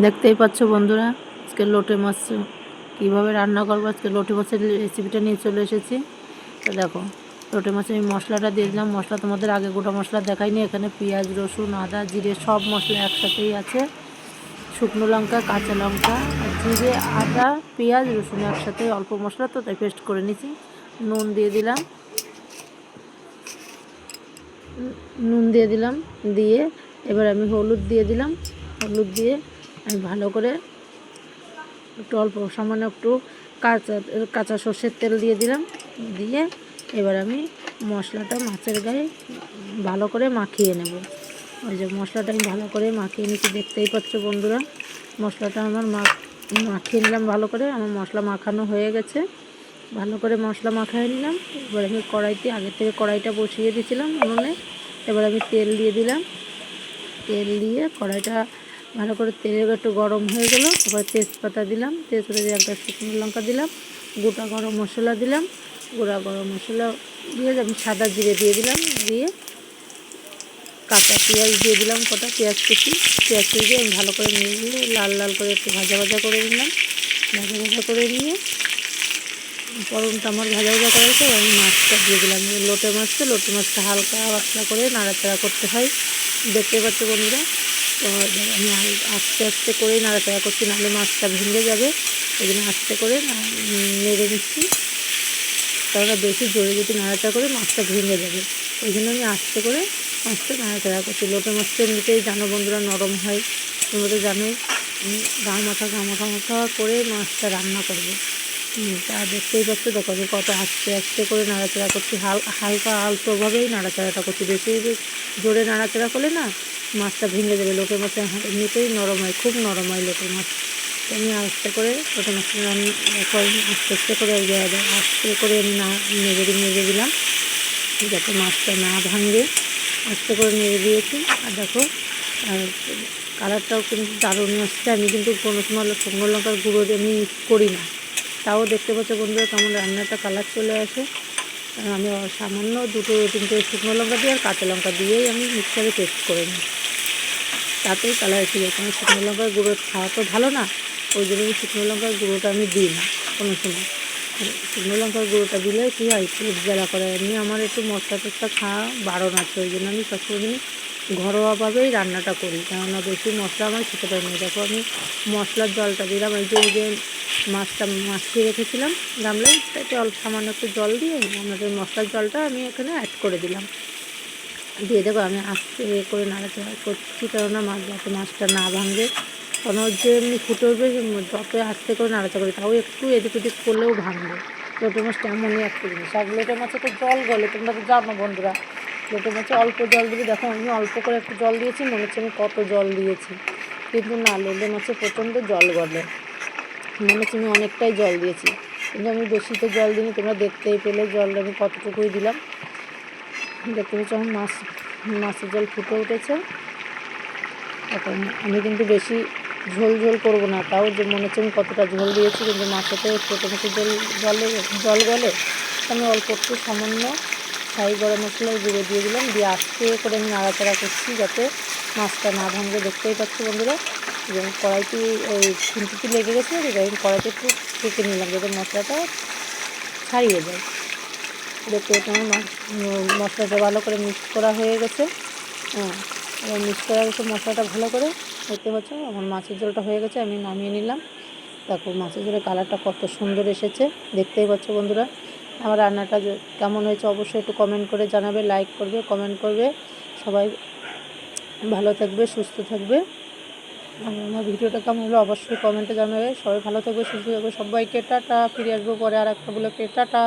দেখতেই পাচ্ছ বন্ধুরা, আজকে লোটে মাছ, কীভাবে রান্না করব? আজকে লোটে মাছের রেসিপিটা নিয়ে চলে এসেছি। তো দেখো, লোটে মাছে আমি মশলাটা দিয়ে দিলাম। মশলা তোমাদের আগে গোটা মশলা দেখাইনি। এখানে পেঁয়াজ, রসুন, আদা, জিরে সব মশলা একসাথেই আছে। শুকনো লঙ্কা, কাঁচা লঙ্কা জিরে, আদা, পেঁয়াজ, রসুন একসাথে অল্প মশলা, তো তাই পেস্ট করে নিয়েছি। নুন দিয়ে দিলাম। নুন দিয়ে দিলাম। দিয়ে এবার আমি হলুদ দিয়ে দিলাম। হলুদ দিয়ে আমি ভালো করে একটু অল্প, সামান্য একটু কাঁচা কাঁচা সর্ষের তেল দিয়ে দিলাম। দিয়ে এবার আমি মশলাটা মাছের গায়ে ভালো করে মাখিয়ে নেব। ওই যে মশলাটা আমি ভালো করে মাখিয়ে নিচ্ছি, দেখতেই পাচ্ছ বন্ধুরা। মশলাটা আমার মাখিয়ে নিলাম ভালো করে, আমার মশলা মাখানো হয়ে গেছে। ভালো করে মশলা মাখিয়ে নিলাম। এবার আমি কড়াইতে আগের থেকে কড়াইটা বসিয়ে দিয়েছিলাম উনুনে। এবার আমি তেল দিয়ে দিলাম। তেল দিয়ে কড়াইটা ভালো করে তেল একটু গরম হয়ে গেল। এবার তেজপাতা দিলাম, তেজপাতা দিয়ে একটা শুকনো লঙ্কা দিলাম, গোটা গরম মশলা দিলাম, গোটা গরম মশলা দিয়ে আমি সাদা জিরে দিয়ে দিলাম, দিয়ে কাঁচা পেঁয়াজ দিয়ে দিলাম কটা পেঁয়াজ কুচি। পেঁয়াজ কুচি দিয়ে আমি ভালো করে নিয়ে দিয়ে লাল লাল করে একটু ভাজা ভাজা করে নিলাম। ভাজা ভাজা করে নিয়ে পরনটা আমার ভাজা ভাজা করেছে আমি মাছটা দিয়ে দিলাম। লোটে মাছটা লোটে মাছটা হালকা পাতলা করে নাড়াচাড়া করতে হয়। দেখতে পাচ্ছ বন্ধুরা তো আমি আস্তে আস্তে করেই নাড়াচাড়া করছি, নাহলে মাছটা ভেঙে যাবে। ওই জন্য আস্তে করে নেড়ে নিচ্ছি। কারণ বেশি জোরে যদি নাড়াচাড়া করে মাছটা ভেঙে যাবে। ওই জন্য আমি আস্তে করে মাছটা নাড়াচাড়া করছি। লোটে মাছটা এমনিতেই জানো বন্ধুরা নরম হয়। তোমরা তো জানোই গা মাথা গা মাথা মাথা করে মাছটা রান্না করব। তা দেখতেই পাচ্ছ, দেখো আমি কত আস্তে আস্তে করে নাড়াচাড়া করছি। হাল, হালকা আলতোভাবেই নাড়াচাড়াটা করছি। বেশি জোরে নাড়াচাড়া করলে না মাছটা ভেঙে যাবে লোটের মাছ এমনিতেই নরম হয়, খুব নরম হয় লোটের মাছ। আমি আস্তে করে লোটের মাছটা আস্তে আস্তে করে আস্তে করে আমি না, নেড়ে নেড়ে দিলাম। যাতে মাছটা না ভাঙবে আস্তে করে নেড়ে দিয়েছি। আর দেখো, আর কালারটাও কিন্তু দারুণ আসছে। আমি কিন্তু কোনো সময় শুকনো লঙ্কার গুঁড়ো আমি ইউজ করি না। তাও দেখতে পাচ্ছ বন্ধুরা কেমন রান্নাটা কালার চলে আসে। আমি সামান্য দুটো, তিনটে শুকনো লঙ্কা দিয়ে আর কাঁচা লঙ্কা দিয়েই আমি মিক্সারে পেস্ট করে নিই। তাতেই কালার এসে যায় কারণ শুকনো লঙ্কার গুঁড়ো খাওয়া তো ভালো না, ওই জন্য শুকনো লঙ্কার গুঁড়োটা আমি দিই না কোনো সময়। শুকনো লঙ্কার গুঁড়োটা দিলে কী হয় পেট জ্বালা করে। এমনি আমার একটু মশলা টসলা খাওয়া বারণ আছে, ওই জন্য আমি সবসময় ঘরোয়াভাবেই রান্নাটা করি। কেননা বেশি মশলা আমার খেতে পারি না। দেখো আমি মশলার জলটা দিলাম, এই যে এই যে মাছটা মাছিয়ে রেখেছিলাম, গামলায়, তাতে অল্প সামান্য একটু জল দিয়ে আমাদের মশলার জলটা আমি এখানে অ্যাড করে দিলাম। দিয়ে দেবো, আমি আস্তে করে নাড়াচাড়া করছি কেননা মাছ যাতে মাছটা না ভাঙবে কারণ যে এমনি ফুটে উঠবে যত আস্তে করে নাড়াচাড়া করি তাও একটু এদিক ওদিক করলেও ভাঙবে। লোটে মাছটা এমনই একটা জিনিস। আর লোটে মাছে তো জল গলে, তোমরা তো জানো বন্ধুরা লোটে মাছে অল্প জল দিলে, দেখো আমি অল্প করে একটু জল দিয়েছি, মনে হচ্ছে আমি কত জল দিয়েছি। কিন্তু না লোটে মাছে প্রচণ্ড জল গলে। মনে হচ্ছে আমি অনেকটাই জল দিয়েছি। কিন্তু আমি বেশি তো জল দিইনি, তোমরা দেখতেই পেলে জলটা আমি কতটুকুই দিলাম। দেখতে পাচ্ছি, আমার মাছ, মাছের জল ফুটে উঠেছে। এখন আমি কিন্তু বেশি ঝোল ঝোল করব না, তাও যে মনে হচ্ছে আমি কতটা ঝোল দিয়েছি, কিন্তু মাছেতে ছোটো মাছের জল জলে, জল গলে, আমি অল্প একটু সামান্য ছাই গরম মশলা গুঁড়ো দিয়ে দিলাম, দিয়ে আস্তে করে আমি নাড়াচাড়া করছি যাতে মাছটা না ভাঙবে, দেখতেই পাচ্ছি বন্ধুরা। এবং কড়াইটি ওই খুন্তিটি লেগে গেছে আমি কড়াইতে একটু ঠেকে নিলাম, যাতে মশলাটা ছাড়িয়ে যায়। দেখতে মাছ মশলাটা ভালো করে মিক্স করা হয়ে গেছে। হ্যাঁ এবার মিক্স করা গেছে মশলাটা ভালো করে। দেখতে পাচ্ছ, আমার মাছের ঝোলটা হয়ে গেছে, আমি নামিয়ে নিলাম। দেখো, মাছের ঝোলের কালারটা কত সুন্দর এসেছে। দেখতেই পাচ্ছ বন্ধুরা, আমার রান্নাটা কেমন হয়েছে অবশ্যই একটু কমেন্ট করে জানাবে লাইক করবে কমেন্ট করবে। সবাই ভালো থাকবে, সুস্থ থাকবে। আমার ভিডিওটা কেমন হলো অবশ্যই কমেন্টে জানাবে। সবাই ভালো থাকবে, সুস্থ থাকবে। সবাইকে টাটা, ফিরে আসব পরে আর একটা বলে টাটা।